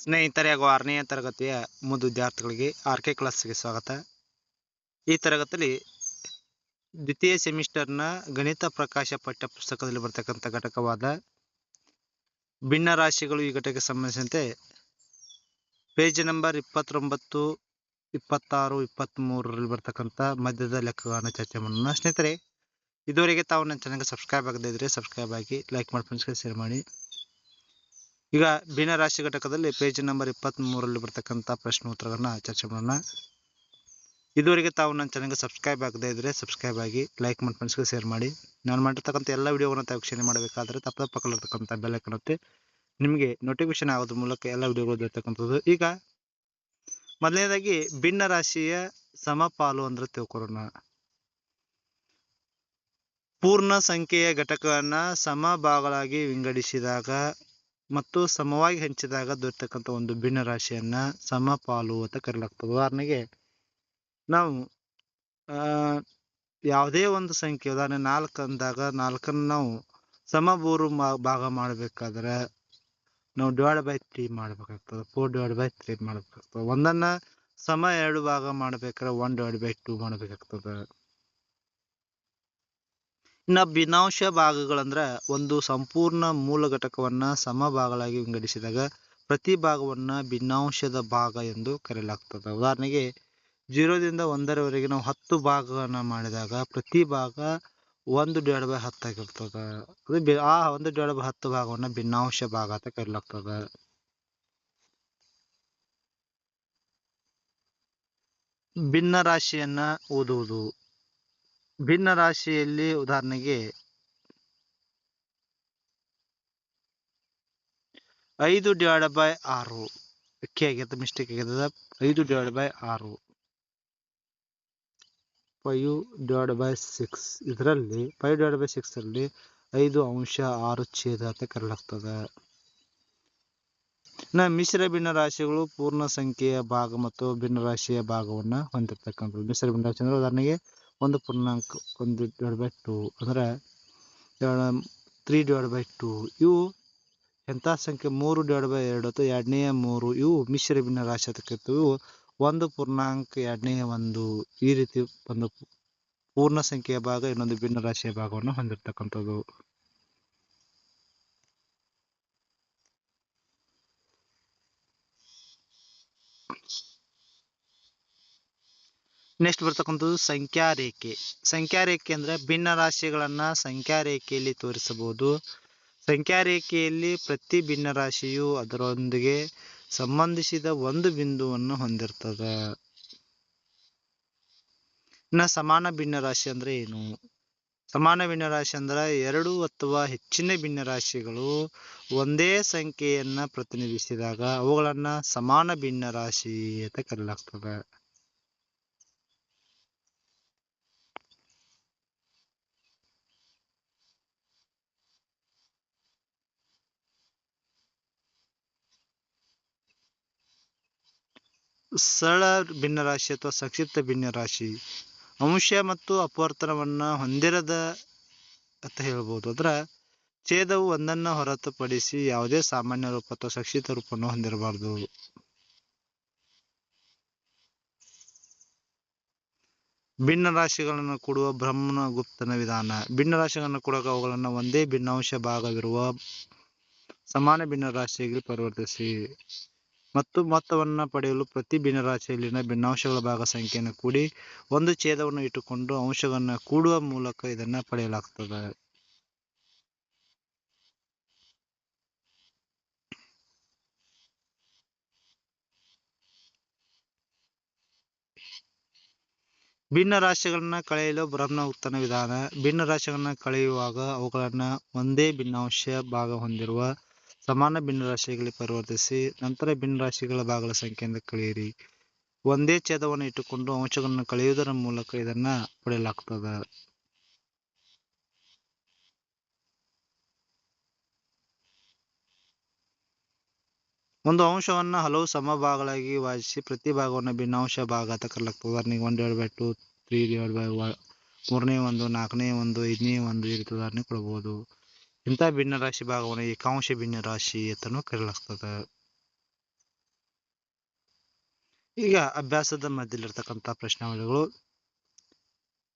ಸ್ನೇಹಿತರೆ ಹಾಗೂ ಆರನೇ ತರಗತಿಯ ಮುದ್ದು ವಿದ್ಯಾರ್ಥಿಗಳಿಗೆ ಆರ್ ಕೆ ಕ್ಲಾಸ್ಗೆ ಸ್ವಾಗತ. ಈ ತರಗತಿಯಲ್ಲಿ ದ್ವಿತೀಯ ಸೆಮಿಸ್ಟರ್ನ ಗಣಿತ ಪ್ರಕಾಶ ಪಠ್ಯ ಪುಸ್ತಕದಲ್ಲಿ ಬರ್ತಕ್ಕಂಥ ಘಟಕವಾದ ಭಿನ್ನ ರಾಶಿಗಳು ಈ ಘಟಕಕ್ಕೆ ಸಂಬಂಧಿಸಿದಂತೆ ಪೇಜ್ ನಂಬರ್ ಇಪ್ಪತ್ತೊಂಬತ್ತು, ಇಪ್ಪತ್ತಾರು ಇಪ್ಪತ್ತ್ಮೂರರಲ್ಲಿ ಬರ್ತಕ್ಕಂಥ ಮಧ್ಯದ ಲೆಕ್ಕಗಳನ್ನು ಚರ್ಚೆ ಮಾಡೋಣ. ಸ್ನೇಹಿತರೆ, ಇದುವರೆಗೆ ತಾವು ನನ್ನ ಚಾನಲ್ಗೆ ಸಬ್ಸ್ಕ್ರೈಬ್ ಆಗದೇ ಇದ್ರೆ ಸಬ್ಸ್ಕ್ರೈಬ್ ಆಗಿ ಲೈಕ್ ಮಾಡಿ ಫ್ರೆಂಡ್ಸ್ಗೆ ಶೇರ್ ಮಾಡಿ. ಈಗ ಭಿನ್ನ ರಾಶಿ ಘಟಕದಲ್ಲಿ ಪೇಜ್ ನಂಬರ್ ಇಪ್ಪತ್ತ್ ಮೂರಲ್ಲಿ ಬರ್ತಕ್ಕಂಥ ಪ್ರಶ್ನೆ ಉತ್ತರಗಳನ್ನ ಚರ್ಚೆ ಮಾಡೋಣ. ಇದುವರೆಗೆ ತಾವು ನನ್ನ ಚಾನಲ್ಗೆ ಸಬ್ಸ್ಕ್ರೈಬ್ ಆಗದೇ ಇದ್ರೆ ಸಬ್ಸ್ಕ್ರೈಬ್ ಆಗಿ ಲೈಕ್ ಮಾಡಿ ಫ್ರೆಂಡ್ಸ್ಗೆ ಶೇರ್ ಮಾಡಿ. ನಾನು ಮಾಡಿರ್ತಕ್ಕಂಥ ಎಲ್ಲ ವಿಡಿಯೋವನ್ನು ತಾವು ವೀಕ್ಷಣೆ ಮಾಡಬೇಕಾದ್ರೆ ತಪ್ಪದ ಪಕ್ಕದಲ್ಲಿರ್ತಕ್ಕಂಥ ಬೆಲ್ ಕಾಣುತ್ತೆ ನಿಮಗೆ ನೋಟಿಫಿಕೇಶನ್ ಆಗೋದ್ರ ಮೂಲಕ ಎಲ್ಲ ವಿಡಿಯೋಗಳು ಇರ್ತಕ್ಕಂಥದ್ದು ಈಗ ಮೊದಲನೇದಾಗಿ ಭಿನ್ನ ರಾಶಿಯ ಸಮಪಾಲು ಅಂದ್ರೆ ತಿಳ್ಕೊಳ್ಳೋಣ. ಪೂರ್ಣ ಸಂಖ್ಯೆಯ ಘಟಕವನ್ನ ಸಮ ಭಾಗಗಳಾಗಿ ವಿಂಗಡಿಸಿದಾಗ ಮತ್ತು ಸಮವಾಗಿ ಹಂಚಿದಾಗ ದೊರೆತಕ್ಕಂಥ ಒಂದು ಭಿನ್ನ ರಾಶಿಯನ್ನ ಸಮಪಾಲು ಅಂತ ಕರೆಯಲಾಗ್ತದೆ ಉದಾಹರಣೆಗೆ ನಾವು, ಆ, ಯಾವುದೇ ಒಂದು ಸಂಖ್ಯೆ, ಉದಾಹರಣೆ ನಾಲ್ಕು ಅಂದಾಗ ನಾಲ್ಕನ್ನು ನಾವು ಸಮಬೂರು ಭಾಗ ಮಾಡಬೇಕಾದ್ರೆ ನಾವು ಡಿವೈಡ್ ಬೈ ತ್ರೀ ಮಾಡ್ಬೇಕಾಗ್ತದೆ. ಫೋರ್ ಡಿವೈಡ್ ಬೈ ತ್ರೀ ಮಾಡ್ಬೇಕಾಗ್ತದೆ. ಒಂದನ್ನ ಸಮ, ಎರಡು ಭಾಗ ಮಾಡ್ಬೇಕಾದ್ರೆ ಒನ್ ಡಿವೈಡ್ ಬೈ ಟೂ ಮಾಡ್ಬೇಕಾಗ್ತದೆ. ಇನ್ನು ಭಿನ್ನಾಂಶ ಭಾಗಗಳಂದ್ರ ಒಂದು ಸಂಪೂರ್ಣ ಮೂಲ ಘಟಕವನ್ನ ಸಮ ಭಾಗಗಳಾಗಿ ವಿಂಗಡಿಸಿದಾಗ ಪ್ರತಿ ಭಾಗವನ್ನ ಭಿನ್ನಾಂಶದ ಭಾಗ ಎಂದು ಕರೆಯಲಾಗ್ತದೆ. ಉದಾಹರಣೆಗೆ ಜೀರೋದಿಂದ ಒಂದರವರೆಗೆ ನಾವು ಹತ್ತು ಭಾಗಗಳನ್ನ ಮಾಡಿದಾಗ ಪ್ರತಿ ಭಾಗ ಒಂದು ಡಿವೈಡ್ ಬೈ ಅದು ಆ ಒಂದು ಡಿವೈಡ್ ಬೈ ಹತ್ತು ಭಾಗವನ್ನ ಭಿನ್ನಾಂಶ ಭಾಗ ಅಂತ ಕರೆಯಲಾಗ್ತದೆ. ಭಿನ್ನ ರಾಶಿಯನ್ನ ಓದುವುದು. ಭಿನ್ನ ರಾಶಿಯಲ್ಲಿ ಉದಾಹರಣೆಗೆ ಐದು ಡಿವೈಡ್ ಬೈ ಆರು. ಅಕ್ಕಿ ಆಗ್ಯದ ಮಿಸ್ಟೇಕ್ ಆಗ್ಯದ ಐದು ಡಿವೈಡ್ ಬೈ ಆರು. ಫೈವ್ ಡಿವೈಡ್ ಬೈ ಸಿಕ್ಸ್ ಇದರಲ್ಲಿ ಫೈವ್ ಡಿವೈಡ್ ಬೈ ಸಿಕ್ಸ್ ಅಲ್ಲಿ ಐದು ಅಂಶ ಆರು ಛೇದ ಅಂತ ಕರೆಯಲಾಗ್ತದೆ. ಮಿಶ್ರ ಭಿನ್ನ ರಾಶಿಗಳು ಪೂರ್ಣ ಸಂಖ್ಯೆಯ ಭಾಗ ಮತ್ತು ಭಿನ್ನ ರಾಶಿಯ ಭಾಗವನ್ನ ಹೊಂದಿರತಕ್ಕಂಥದ್ದು. ಮಿಶ್ರ ಭಿನ್ನ ರಾಶಿ ಅಂದ್ರೆ ಉದಾಹರಣೆಗೆ ಒಂದು ಪೂರ್ಣಾಂಕ, ಒಂದು ಡಿವೈಡ್ ಬೈ ಟು ಅಂದ್ರೆ ತ್ರೀ ಡಿವೈಡ್ ಬೈ ಟು ಇವು ಎಂಥ ಸಂಖ್ಯೆ? ಮೂರು ಡಿವೈಡ್ ಬೈ ಎರಡು ಅಥವಾ ಎರಡನೆಯ ಮೂರು, ಇವು ಮಿಶ್ರ ಭಿನ್ನ ರಾಶಿ ಇವು ಒಂದು ಪೂರ್ಣಾಂಕ ಎರಡನೆಯ ಒಂದು ಈ ರೀತಿ ಒಂದು ಪೂರ್ಣ ಸಂಖ್ಯೆಯ ಭಾಗ, ಇನ್ನೊಂದು ಭಿನ್ನ ರಾಶಿಯ ಭಾಗವನ್ನು ಹೊಂದಿರತಕ್ಕಂಥದ್ದು. ನೆಕ್ಸ್ಟ್ ಬರ್ತಕ್ಕಂಥದ್ದು ಸಂಖ್ಯಾ ರೇಖೆ ಸಂಖ್ಯಾ ರೇಖೆ ಅಂದ್ರೆ ಭಿನ್ನ ರಾಶಿಗಳನ್ನ ಸಂಖ್ಯಾ ರೇಖೆಯಲ್ಲಿ ತೋರಿಸಬಹುದು. ಸಂಖ್ಯಾ ರೇಖೆಯಲ್ಲಿ ಪ್ರತಿ ಭಿನ್ನ ರಾಶಿಯು ಅದರೊಂದಿಗೆ ಸಂಬಂಧಿಸಿದ ಒಂದು ಬಿಂದುವನ್ನು ಹೊಂದಿರ್ತದೆ. ಇನ್ನ ಸಮಾನ ಭಿನ್ನ ರಾಶಿ ಅಂದ್ರೆ ಏನು? ಸಮಾನ ಭಿನ್ನ ರಾಶಿ ಅಂದ್ರೆ ಎರಡು ಅಥವಾ ಹೆಚ್ಚಿನ ಭಿನ್ನ ರಾಶಿಗಳು ಒಂದೇ ಸಂಖ್ಯೆಯನ್ನ ಪ್ರತಿನಿಧಿಸಿದಾಗ ಅವುಗಳನ್ನ ಸಮಾನ ಭಿನ್ನ ರಾಶಿ ಅಂತ ಕರೆಯಲಾಗ್ತದೆ ಸರಳ ಭಿನ್ನರಾಶಿ ಅಥವಾ ಸಂಕ್ಷಿಪ್ತ ಭಿನ್ನರಾಶಿ ಅಂಶ ಮತ್ತು ಅಪವರ್ತನವನ್ನ ಹೊಂದಿರದ ಅಂತ ಹೇಳ್ಬೋದು. ಅಂದ್ರೆ ಛೇದವು ಒಂದನ್ನ ಹೊರತುಪಡಿಸಿ ಯಾವುದೇ ಸಾಮಾನ್ಯ ರೂಪ ಅಥವಾ ಸಂಕ್ಷಿಪ್ತ ರೂಪವನ್ನು ಹೊಂದಿರಬಾರದು. ಭಿನ್ನ ರಾಶಿಗಳನ್ನು ಕೊಡುವ ಬ್ರಹ್ಮನ ಗುಪ್ತನ ವಿಧಾನ. ಭಿನ್ನ ರಾಶಿಗಳನ್ನು ಕೊಡುವಾಗ ಅವುಗಳನ್ನು ಒಂದೇ ಭಿನ್ನಾಂಶ ಭಾಗವಿರುವ ಸಮಾನ ಭಿನ್ನ ರಾಶಿಯಾಗಿ ಪರಿವರ್ತಿಸಿ. ಮತ್ತು ಮೊತ್ತವನ್ನು ಪಡೆಯಲು ಪ್ರತಿ ಭಿನ್ನರಾಶಿಯಲ್ಲಿನ ಭಿನ್ನಾಂಶಗಳ ಭಾಗ ಸಂಖ್ಯೆಯನ್ನು ಕೂಡಿ ಒಂದು ಛೇದವನ್ನು ಇಟ್ಟುಕೊಂಡು ಅಂಶವನ್ನು ಕೂಡುವ ಮೂಲಕ ಇದನ್ನು ಪಡೆಯಲಾಗ್ತದೆ. ಭಿನ್ನ ರಾಶಿಗಳನ್ನ ಕಳೆಯಲು ಬ್ರಹ್ಮಗುಪ್ತನ ವಿಧಾನ. ಭಿನ್ನ ರಾಶಿಗಳನ್ನ ಕಳೆಯುವಾಗ ಅವುಗಳನ್ನ ಒಂದೇ ಭಿನ್ನಾಂಶ ಭಾಗ ಹೊಂದಿರುವ ಸಮಾನ ಭಿನ್ನರಾಶಿಗಳಿಗೆ ಪರಿವರ್ತಿಸಿ ನಂತರ ಭಿನ್ನರಾಶಿಗಳ ಭಾಗಗಳ ಸಂಖ್ಯೆಯಿಂದ ಕಳೆಯಿರಿ. ಒಂದೇ ಛೇದವನ್ನು ಇಟ್ಟುಕೊಂಡು ಅಂಶಗಳನ್ನು ಕಳೆಯುವುದರ ಮೂಲಕ ಇದನ್ನ ಪಡೆಯಲಾಗ್ತದೆ. ಒಂದು ಅಂಶವನ್ನ ಹಲವು ಸಮಭಾಗಗಳಾಗಿ ವಿಭಜಿಸಿ ಪ್ರತಿ ಭಾಗವನ್ನು ಭಿನ್ನಾಂಶ ಭಾಗ ಅಂತ ಕರಲಾಗ್ತದೆ ಉದಾಹರಣೆಗೆ one divide by two three divide by ಮೂರನೇ ಒಂದು, ನಾಲ್ಕನೇ ಒಂದು, ಐದನೇ ಒಂದು ಈ ರೀತಿ ಉದಾಹರಣೆ ಕೊಡಬಹುದು. ಇಂಥ ಭಿನ್ನರಾಶಿ ಭಾಗವನ್ನು ಏಕಾಂಶ ಭಿನ್ನರಾಶಿ ಅಂತಲೂ ಕರೆಯಲಾಗ್ತದೆ. ಈಗ ಅಭ್ಯಾಸದ ಮಧ್ಯದಲ್ಲಿರ್ತಕ್ಕಂಥ ಪ್ರಶ್ನಾವಳಿಗಳು.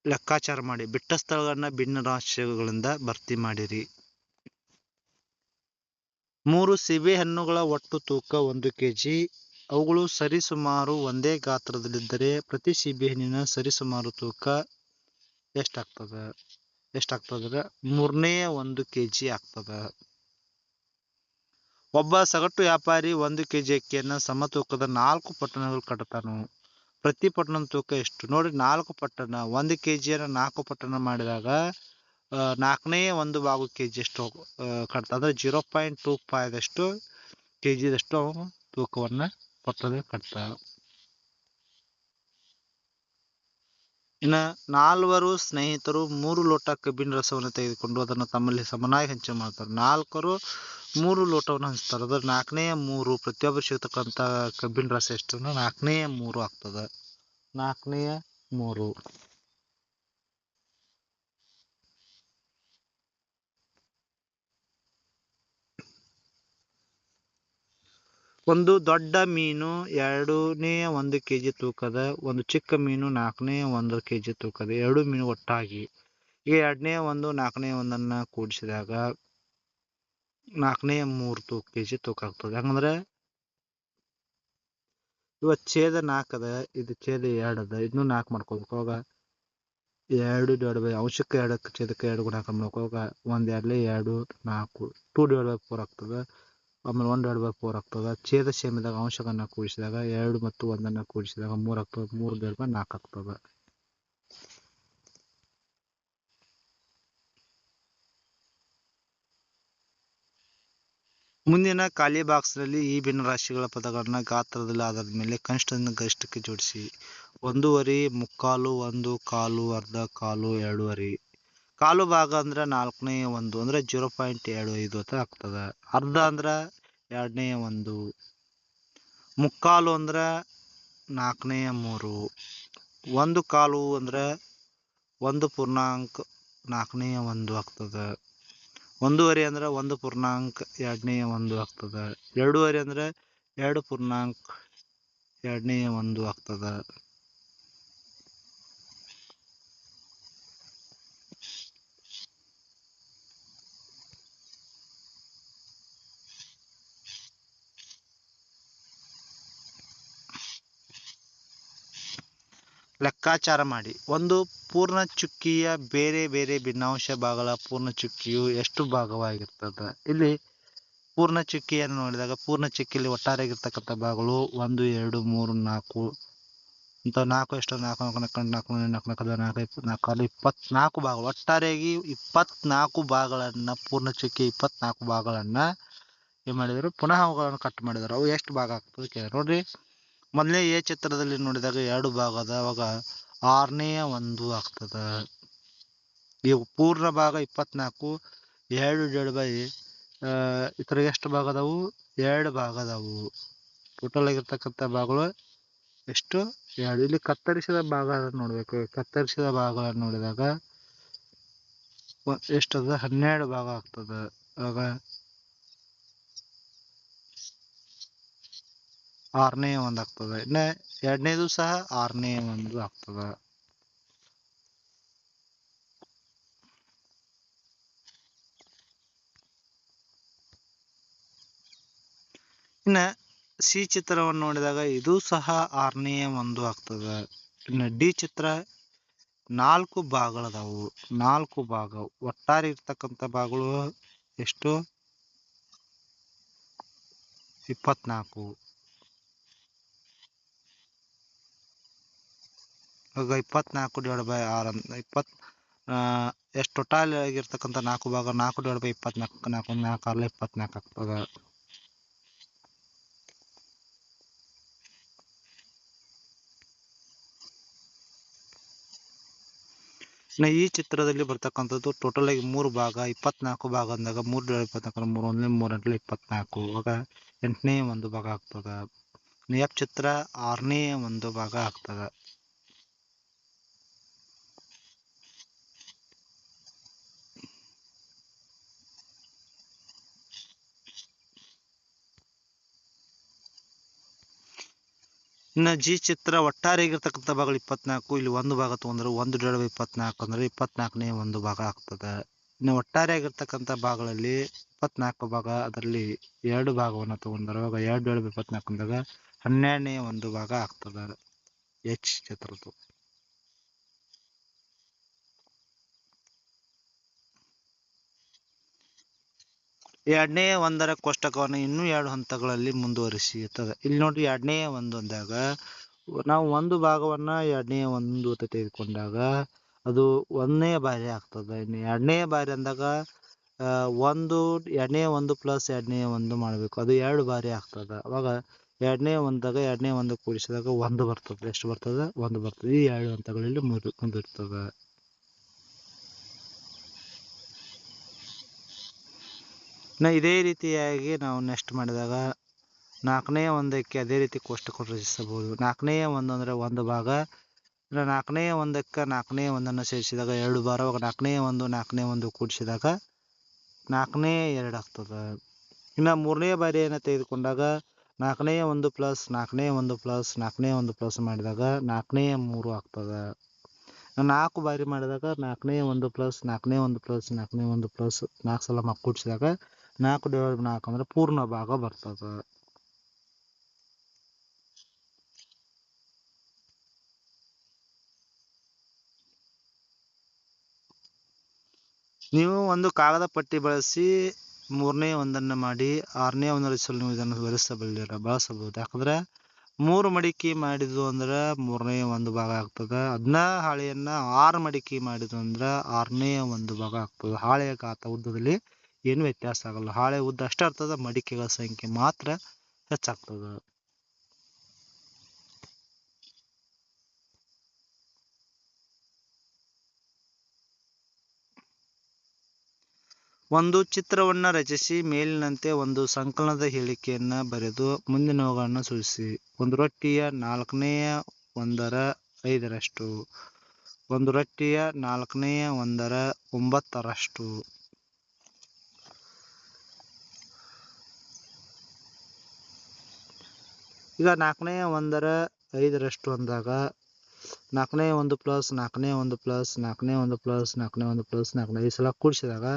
ಲೆಕ್ಕಾಚಾರ ಮಾಡಿ, ಬಿಟ್ಟ ಸ್ಥಳಗಳನ್ನ ಭಿನ್ನ ರಾಶಿಗಳಿಂದ ಭರ್ತಿ ಮಾಡಿರಿ. ಮೂರು, ಸಿಬೆ ಹಣ್ಣುಗಳ ಒಟ್ಟು ತೂಕ ಒಂದು ಕೆಜಿ. ಅವುಗಳು ಸರಿಸುಮಾರು ಒಂದೇ ಗಾತ್ರದಲ್ಲಿದ್ದರೆ ಪ್ರತಿ ಸೀಬೆಹಣ್ಣಿನ ಸರಿಸುಮಾರು ತೂಕ ಎಷ್ಟಾಗ್ತದ? ಎಷ್ಟಾಗ್ತದ ಮೂರನೇ ಒಂದು ಕೆಜಿ ಆಗ್ತದ. ಒಬ್ಬ ಸಗಟು ವ್ಯಾಪಾರಿ ಒಂದು ಕೆಜಿ ಅಕ್ಕಿಯನ್ನ ಸಮತೂಕದ ನಾಲ್ಕು ಪಟ್ಟಣಗಳು ಕಟ್ತಾನು. ಪ್ರತಿ ಪಟ್ಟಣದ ತೂಕ ಎಷ್ಟು? ನೋಡಿ, ನಾಲ್ಕು ಪಟ್ಟಣ, ಒಂದು ಕೆಜಿಯನ್ನ ನಾಲ್ಕು ಪಟ್ಟಣ ಮಾಡಿದಾಗ ನಾಲ್ಕನೇ ಒಂದು ಭಾಗ ಕೆಜಿ ಅಷ್ಟು ಕಟ್ತ ಅಂದ್ರೆ ಜೀರೋ ಪಾಯಿಂಟ್ ಟೂ ಫೈವ್ದಷ್ಟು ಕೆ ಜಿದಷ್ಟು ತೂಕವನ್ನು ತೂಕವನ್ನ ಪಟ್ಟದ ಕಟ್ತ ಇನ್ನ ನಾಲ್ವರು ಸ್ನೇಹಿತರು ಮೂರು ಲೋಟ ಕಬ್ಬಿನ ರಸವನ್ನು ತೆಗೆದುಕೊಂಡು ಅದನ್ನು ತಮ್ಮಲ್ಲಿ ಸಮನಾಗಿ ಹಂಚಿ ಮಾಡ್ತಾರೆ. ನಾಲ್ಕರು ಮೂರು ಲೋಟವನ್ನು ಹಂಚ್ತಾರೆ. ಅದ್ರ ನಾಲ್ಕನೇ ಮೂರು ಪ್ರತಿಯೊಬ್ಬರು ಸಿಗ್ತಕ್ಕಂಥ ಕಬ್ಬಿನ ರಸ ಎಷ್ಟು ನಾಲ್ಕನೇ ಮೂರು ಆಗ್ತದ. ನಾಲ್ಕನೇ ಮೂರು. ಒಂದು ದೊಡ್ಡ ಮೀನು ಎರಡನೇ ಒಂದು ಕೆಜಿ ತೂಕದ, ಒಂದು ಚಿಕ್ಕ ಮೀನು ನಾಲ್ಕನೇ ಒಂದು ಕೆಜಿ ತೂಕದ, ಎರಡು ಮೀನು ಒಟ್ಟಾಗಿ. ಈ ಎರಡನೇ ಒಂದು, ನಾಲ್ಕನೇ ಒಂದನ್ನ ಕೂಡಿಸಿದಾಗ ನಾಲ್ಕನೇ ಮೂರು ತೂಕ ಕೆಜಿ ತೂಕ ಆಗ್ತದೆ. ಹಂಗಂದ್ರೆ ಇವತ್ತು ಛೇದ ನಾಲ್ಕದ ಇದು ಛೇದ ಎರಡದ ಇದನ್ನು ನಾಲ್ಕು ಮಾಡ್ಕೋಬೇಕು ಅವಾಗ ಎರಡು ಡಿವೈಡ್ ಬೈ ಅಂಶಕ್ಕೆ ಎರಡಕ್ಕೆ ಛೇದಕ್ಕೆ ಎರಡು ಗುಣ ಹಾಕೊಂಡ್ಬೇಕು ಅವಾಗ ಒಂದು ಎರಡಲೇ ಎರಡು ನಾಲ್ಕು ಟೂ ಡಿವೈಡ್ ಬೈ ಫೋರ್ ಆಗ್ತದೆ. ಆಮೇಲೆ ಒನ್ ಡಿವೈಡ್ ಬೈ ಫೋರ್ ಆಗ್ತದೆ ಛೇದ ಸೇಮಿದಾಗ ಅಂಶಗಳನ್ನ ಕೂಡಿಸಿದಾಗ ಎರಡು ಮತ್ತು ಒಂದನ್ನು ಕೂಡಿಸಿದಾಗ ಮೂರು ಆಗ್ತದೆ ಮೂರು ಡಿವೈಡ್ ಬೈ ನಾಲ್ಕು ಆಗ್ತದೆ ಮುಂದಿನ ಖಾಲಿ ಬಾಕ್ಸ್ನಲ್ಲಿ ಈ ಭಿನ್ನರಾಶಿಗಳ ಪದಗಳನ್ನ ಗಾತ್ರದಲ್ಲಿ ಆಧಾರದ ಮೇಲೆ ಕನಿಷ್ಠದಿಂದ ಗರಿಷ್ಠಕ್ಕೆ ಜೋಡಿಸಿ. ಒಂದೂವರೆ, ಮುಕ್ಕಾಲು, ಒಂದು, ಕಾಲು, ಅರ್ಧ, ಕಾಲು, ಎರಡೂವರೆ. ಕಾಲು ಭಾಗ ಅಂದ್ರೆ ನಾಲ್ಕನೇ ಒಂದು ಅಂದ್ರೆ ಜೀರೋ ಪಾಯಿಂಟ್ ಎರಡು ಐದು ಅಂತ ಆಗ್ತದೆ. ಅರ್ಧ ಅಂದ್ರೆ ಎರಡನೇ ಒಂದು, ಮುಕ್ಕಾಲು ಅಂದ್ರೆ ನಾಲ್ಕನೇ ಮೂರು, ಒಂದು ಕಾಲು ಅಂದ್ರೆ ಒಂದು ಪೂರ್ಣಾಂಕ ನಾಲ್ಕನೇ ಒಂದು ಆಗ್ತದೆ. ಒಂದೂವರೆ ಅಂದ್ರೆ ಒಂದು ಪೂರ್ಣಾಂಕ ಎರಡನೇ ಒಂದು ಆಗ್ತದೆ. ಎರಡೂವರೆ ಅಂದ್ರೆ ಎರಡು ಪೂರ್ಣಾಂಕ ಎರಡನೇ ಒಂದು ಆಗ್ತದೆ. ಲೆಕ್ಕಾಚಾರ ಮಾಡಿ. ಒಂದು ಪೂರ್ಣಚುಕ್ಕಿಯ ಬೇರೆ ಬೇರೆ ಭಿನ್ನಾಂಶ ಭಾಗಗಳ ಪೂರ್ಣಚುಕ್ಕಿಯು ಎಷ್ಟು ಭಾಗವಾಗಿರ್ತದೆ? ಇಲ್ಲಿ ಪೂರ್ಣಚುಕ್ಕಿಯನ್ನು ನೋಡಿದಾಗ ಪೂರ್ಣಚುಕ್ಕಿಯಲ್ಲಿ ಒಟ್ಟಾರೆಯಾಗಿರ್ತಕ್ಕಂಥ ಭಾಗಗಳು ಒಂದು, ಎರಡು, ಮೂರು, ನಾಲ್ಕು ಅಂತ ನಾಲ್ಕು ಎಷ್ಟು, ನಾಲ್ಕು ನಾಲ್ಕು ನಾಲ್ಕು ನಾಲ್ಕು ನಾಲ್ಕು ನಾಲ್ಕು ನಾಲ್ಕು ಇಪ್ಪ ನಾಲ್ಕು ಇಪ್ಪತ್ನಾಲ್ಕು ಭಾಗಗಳು. ಒಟ್ಟಾರೆಯಾಗಿ ಇಪ್ಪತ್ನಾಲ್ಕು ಭಾಗಗಳನ್ನು ಪೂರ್ಣಚುಕ್ಕಿ ಇಪ್ಪತ್ನಾಲ್ಕು ಭಾಗಗಳನ್ನು ಏನು ಮಾಡಿದರು? ಪುನಃ ಅವುಗಳನ್ನು ಕಟ್ ಮಾಡಿದರು. ಅವು ಎಷ್ಟು ಭಾಗ ಆಗ್ತದೆ ಕೇಳಿ. ನೋಡಿರಿ. ಮೊದಲನೇ ಎ ಚಿತ್ರದಲ್ಲಿ ನೋಡಿದಾಗ ಎರಡು ಭಾಗ ಅದ. ಅವಾಗ ಆರನೇ ಒಂದು ಆಗ್ತದ. ಈಗ ಪೂರ್ಣ ಭಾಗ ಇಪ್ಪತ್ನಾಲ್ಕು, ಎರಡು ಡಿವೈಡ್ ಬೈ ಇತರ ಎಷ್ಟು ಭಾಗ ಅದಾವು? ಎರಡು ಭಾಗ ಅದಾವು. ಟೋಟಲ್ ಆಗಿರ್ತಕ್ಕಂಥ ಭಾಗಗಳು ಎಷ್ಟು? ಎರಡು. ಇಲ್ಲಿ ಕತ್ತರಿಸಿದ ಭಾಗ ನೋಡಬೇಕು. ಕತ್ತರಿಸಿದ ಭಾಗಗಳನ್ನು ನೋಡಿದಾಗ ಎಷ್ಟದ? ಹನ್ನೆರಡು ಭಾಗ ಆಗ್ತದ. ಆಗ ಆರನೇ ಒಂದು ಆಗ್ತದೆ. ಇನ್ನ ಎರಡನೇದು ಸಹ ಆರನೇ ಒಂದು ಆಗ್ತದ. ಇನ್ನ ಸಿ ಚಿತ್ರವನ್ನು ನೋಡಿದಾಗ ಇದು ಸಹ ಆರನೇ ಒಂದು ಆಗ್ತದ. ಇನ್ನು ಡಿ ಚಿತ್ರ ನಾಲ್ಕು ಭಾಗಗಳದಾವು. ನಾಲ್ಕು ಭಾಗ. ಒಟ್ಟಾರೆ ಇರ್ತಕ್ಕಂಥ ಭಾಗಗಳು ಎಷ್ಟು? ಇಪ್ಪತ್ನಾಲ್ಕು. ಆಗ ಇಪ್ಪತ್ನಾಲ್ಕು ಡಿವೈಡ್ ಬೈ ಆರ್ ಅಂತ, ಇಪ್ಪತ್ ಎಷ್ಟು ಟೋಟಲ್ ಆಗಿರ್ತಕ್ಕಂಥ ನಾಲ್ಕು ಭಾಗ, ನಾಲ್ಕು ಡಿವೈಡ್ ಬೈ ಇಪ್ಪತ್ನಾಲ್ಕು, ನಾಲ್ಕು ನಾಲ್ಕು ಅಲ್ಲ ಇಪ್ಪತ್ನಾಲ್ಕು ಆಗ್ತದ. ಇನ್ನು ಈ ಚಿತ್ರದಲ್ಲಿ ಬರ್ತಕ್ಕಂಥದ್ದು ಟೋಟಲ್ ಆಗಿ ಮೂರು ಭಾಗ, ಇಪ್ಪತ್ನಾಲ್ಕು ಭಾಗ ಅಂದಾಗ ಮೂರು ಡಿವೈಡ್ ಇಪ್ಪತ್ನಾಲ್ಕು ಮೂರು, ಒಂದನೇ, ಮೂರು ಇಪ್ಪತ್ನಾಲ್ಕು ಆಗ ಎಂಟನೇ ಒಂದು ಭಾಗ ಆಗ್ತದ. ನೇಪ್ ಚಿತ್ರ ಆರನೇ ಒಂದು ಭಾಗ ಆಗ್ತದ. ಇನ್ನು ಜಿ ಚಿತ್ರ ಒಟ್ಟಾರೆಯಾಗಿರ್ತಕ್ಕಂಥ ಭಾಗಗಳು ಇಪ್ಪತ್ನಾಲ್ಕು, ಇಲ್ಲಿ ಒಂದು ಭಾಗ ತೊಗೊಂಡ್ರೆ ಒಂದು ಡಿವೈಡ್ ಇಪ್ಪತ್ನಾಲ್ಕು ಅಂದ್ರೆ ಇಪ್ಪತ್ನಾಲ್ಕನೇ ಒಂದು ಭಾಗ ಆಗ್ತದೆ. ಇನ್ನು ಒಟ್ಟಾರೆಯಾಗಿರ್ತಕ್ಕಂಥ ಭಾಗಗಳಲ್ಲಿ ಇಪ್ಪತ್ನಾಲ್ಕು ಭಾಗ, ಅದರಲ್ಲಿ ಎರಡು ಭಾಗವನ್ನು ತಗೊಂಡ್ರೆ, ಅವಾಗ ಎರಡು ಡಿವೈಡ್ ಇಪ್ಪತ್ನಾಲ್ಕು ಅಂದಾಗ ಹನ್ನೆರಡನೇ ಒಂದು ಭಾಗ ಆಗ್ತದೆ. ಎಚ್ ಚಿತ್ರದ್ದು. ಎರಡನೇ ಒಂದರ ಕೋಷ್ಟಕವನ್ನು ಇನ್ನೂ ಎರಡು ಹಂತಗಳಲ್ಲಿ ಮುಂದುವರಿಸಿ ಇರ್ತದೆ ಇಲ್ಲಿ ನೋಡ್ರಿ ಎರಡನೇ ಒಂದೊಂದಾಗ ನಾವು ಒಂದು ಭಾಗವನ್ನ ಎರಡನೇ ಒಂದು ತೆಗೆದುಕೊಂಡಾಗ ಅದು ಒಂದನೇ ಬಾರಿ ಆಗ್ತದೆ. ಇನ್ನು ಎರಡನೇ ಬಾರಿ ಅಂದಾಗ ಒಂದು, ಎರಡನೇ ಒಂದು ಪ್ಲಸ್ ಎರಡನೇ ಒಂದು ಮಾಡಬೇಕು. ಅದು ಎರಡು ಬಾರಿ ಆಗ್ತದೆ. ಅವಾಗ ಎರಡನೇ ಒಂದಾಗ ಎರಡನೇ ಒಂದು ಕೂಡಿಸಿದಾಗ ಒಂದು ಬರ್ತದೆ. ಎಷ್ಟು ಬರ್ತದೆ? ಒಂದು ಬರ್ತದೆ. ಈ ಎರಡು ಹಂತಗಳಲ್ಲಿ ಮುಂದಿರ್ತದ ಮುಂದಿರ್ತದೆ. ಇನ್ನು ಇದೇ ರೀತಿಯಾಗಿ ನಾವು ನೆಕ್ಸ್ಟ್ ಮಾಡಿದಾಗ ನಾಲ್ಕನೇ ಒಂದಕ್ಕೆ ಅದೇ ರೀತಿ ಕೋಷ್ಟಕ ರಚಿಸಬಹುದು. ನಾಲ್ಕನೇ ಒಂದು ಅಂದ್ರೆ ಒಂದು ಭಾಗ. ಇನ್ನು ನಾಲ್ಕನೇ ಒಂದಕ್ಕೆ ನಾಲ್ಕನೇ ಒಂದನ್ನು ಸೇರಿಸಿದಾಗ ಎರಡು ಬಾರ ಅವಾಗ ನಾಲ್ಕನೇ ಒಂದು ನಾಲ್ಕನೇ ಒಂದು ಕೂಡಿಸಿದಾಗ ನಾಲ್ಕನೇ ಎರಡು ಆಗ್ತದೆ. ಇನ್ನು ಮೂರನೇ ಬಾರಿಯನ್ನು ತೆಗೆದುಕೊಂಡಾಗ ನಾಲ್ಕನೇ ಒಂದು ಪ್ಲಸ್ ನಾಲ್ಕನೇ ಒಂದು ಪ್ಲಸ್ ನಾಲ್ಕನೇ ಒಂದು ಪ್ಲಸ್ ಮಾಡಿದಾಗ ನಾಲ್ಕನೇ ಮೂರು ಆಗ್ತದೆ. ನಾಲ್ಕು ಬಾರಿ ಮಾಡಿದಾಗ ನಾಲ್ಕನೇ ಒಂದು ಪ್ಲಸ್ ನಾಲ್ಕನೇ ಒಂದು ಪ್ಲಸ್ ನಾಲ್ಕನೇ ಒಂದು ಪ್ಲಸ್ ನಾಲ್ಕು ಸಲ ಕೂಡಿಸಿದಾಗ ನಾಲ್ಕು ಡಿವೈಡ್ ನಾಲ್ಕು ಅಂದ್ರೆ ಪೂರ್ಣ ಭಾಗ ಬರ್ತದೆ. ನೀವು ಒಂದು ಕಾಗದ ಪಟ್ಟಿ ಬಳಸಿ ಮೂರನೇ ಒಂದನ್ನು ಮಾಡಿ, ಆರನೇ ಒಂದು ರಚಿಸಲು ನೀವು ಇದನ್ನು ಬಳಸಬಲ್ಲಿರ ಬಳಸಬಹುದು. ಯಾಕಂದ್ರೆ ಮೂರು ಮಡಿಕೆ ಮಾಡಿದ್ವು ಅಂದ್ರೆ ಮೂರನೇ ಒಂದು ಭಾಗ ಆಗ್ತದೆ. ಅದನ್ನ ಹಾಳೆಯನ್ನ ಆರು ಮಡಿಕೆ ಮಾಡಿದ್ವು ಅಂದ್ರೆ ಆರನೇ ಒಂದು ಭಾಗ ಆಗ್ತದೆ. ಹಾಳೆಯ ಗಾತ್ರ ಉದ್ದದಲ್ಲಿ ಏನು ವ್ಯತ್ಯಾಸ ಆಗಲ್ಲ. ಹಾಳೆ ಉದ್ದ ಅಷ್ಟೇ ಇರ್ತದ ಮಡಿಕೆಗಳ ಸಂಖ್ಯೆ ಮಾತ್ರ ಹೆಚ್ಚಾಗ್ತದ. ಒಂದು ಚಿತ್ರವನ್ನ ರಚಿಸಿ, ಮೇಲಿನಂತೆ ಒಂದು ಸಂಕಲನದ ಹೇಳಿಕೆಯನ್ನ ಬರೆದು ಮುಂದಿನವುಗಳನ್ನು ಸೂಚಿಸಿ. ಒಂದು ರೊಟ್ಟಿಯ ನಾಲ್ಕನೆಯ ಒಂದರ ಐದರಷ್ಟು. ಒಂದು ರೊಟ್ಟಿಯ ನಾಲ್ಕನೆಯ ಒಂದರ ಒಂಬತ್ತರಷ್ಟು. ಈಗ ನಾಲ್ಕನೇ ಒಂದರ ಐದರಷ್ಟು ಅಂದಾಗ, ನಾಲ್ಕನೇ ಒಂದು ಪ್ಲಸ್ ನಾಲ್ಕನೇ ಒಂದು ಪ್ಲಸ್ ನಾಲ್ಕನೇ ಒಂದು ಪ್ಲಸ್ ನಾಲ್ಕನೇ ಒಂದು ಪ್ಲಸ್ ನಾಲ್ಕನೇ ಐದು ಸಲ ಕೂಡಿಸಿದಾಗ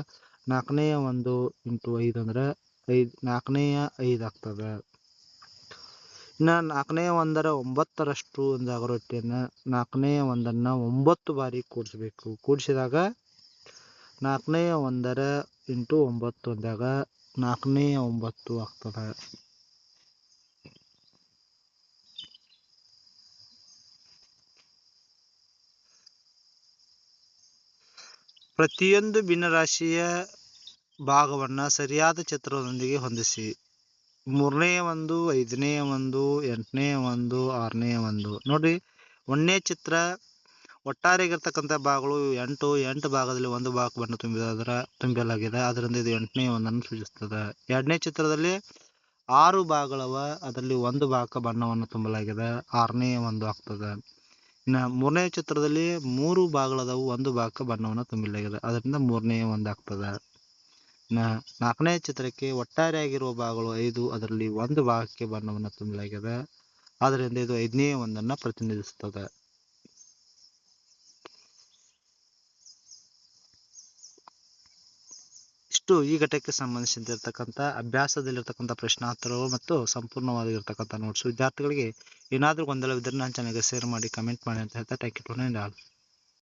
ನಾಲ್ಕನೆಯ ಒಂದು ಇಂಟು ಐದು ಅಂದ್ರೆ ಐದು ನಾಲ್ಕನೆಯ ಐದು ಆಗ್ತದೆ. ಇನ್ನು ನಾಲ್ಕನೇ ಒಂದರ ಒಂಬತ್ತರಷ್ಟು ಅಂದಾಗ ರೊಟ್ಟಿಯನ್ನು ನಾಲ್ಕನೇ ಒಂದನ್ನು ಒಂಬತ್ತು ಬಾರಿ ಕೂಡಿಸ್ಬೇಕು. ಕೂಡಿಸಿದಾಗ ನಾಲ್ಕನೇ ಒಂದರ ಇಂಟು ಒಂಬತ್ತು ಅಂದಾಗ ನಾಲ್ಕನೇ ಒಂಬತ್ತು ಆಗ್ತದೆ. ಪ್ರತಿಯೊಂದು ಭಿನ್ನರಾಶಿಯ ಭಾಗವನ್ನು ಸರಿಯಾದ ಚಿತ್ರದೊಂದಿಗೆ ಹೊಂದಿಸಿ. ಮೂರನೇ ಒಂದು, ಐದನೇ ಒಂದು, ಎಂಟನೇ ಒಂದು, ಆರನೇ ಒಂದು. ನೋಡಿ, ಒಂದನೇ ಚಿತ್ರ ಒಟ್ಟಾರೆಗಿರ್ತಕ್ಕಂಥ ಭಾಗಗಳು ಎಂಟು ಎಂಟು ಭಾಗದಲ್ಲಿ ಒಂದು ಭಾಗವನ್ನು ತುಂಬಿದಾದ್ರ ತುಂಬಲಾಗಿದೆ ಅದರಿಂದ ಇದು ಎಂಟನೇ ಒಂದನ್ನು ಸೂಚಿಸ್ತದೆ. ಎರಡನೇ ಚಿತ್ರದಲ್ಲಿ ಆರು ಭಾಗಗಳವ, ಅದರಲ್ಲಿ ಒಂದು ಭಾಗ ಬಣ್ಣವನ್ನು ತುಂಬಲಾಗಿದೆ. ಆರನೇ ಒಂದು ಆಗ್ತದೆ. ಇನ್ನು ಮೂರನೇ ಚಿತ್ರದಲ್ಲಿ ಮೂರು ಭಾಗಗಳದಾವು, ಒಂದು ಭಾಗಕ್ಕೆ ಬಣ್ಣವನ್ನು ತುಂಬಲಾಗಿದೆ. ಅದರಿಂದ ಮೂರನೇ ಒಂದು ಆಗ್ತದೆ. ನಾಲ್ಕನೇ ಚಿತ್ರಕ್ಕೆ ಒಟ್ಟಾರೆಯಾಗಿರುವ ಭಾಗಗಳು ಐದು, ಅದರಲ್ಲಿ ಒಂದು ಭಾಗಕ್ಕೆ ಬಣ್ಣವನ್ನು ತುಂಬಲಾಗಿದೆ. ಆದ್ದರಿಂದ ಇದು ಐದನೇ ಒಂದನ್ನು ಪ್ರತಿನಿಧಿಸುತ್ತದೆ ಇಷ್ಟು ಈ ಘಟಕಕ್ಕೆ ಸಂಬಂಧಿಸಿರ್ತಕ್ಕಂಥ ಅಭ್ಯಾಸದಲ್ಲಿರ್ತಕ್ಕಂಥ ಪ್ರಶ್ನಾರ್ಥಗಳು ಮತ್ತು ಸಂಪೂರ್ಣವಾಗಿರ್ತಕ್ಕಂಥ ನೋಟ್ಸ್ ವಿದ್ಯಾರ್ಥಿಗಳಿಗೆ ಏನಾದರೂ ಗೊಂದಲವಿದ್ದರೆ ನನ್ನ ಚಾನಲ್ಗೆ ಶೇರ್ ಮಾಡಿ ಕಮೆಂಟ್ ಮಾಡಿ ಅಂತ ಹೇಳ್ತಾ ಟ್ಯಾಕ್ ಇಟ್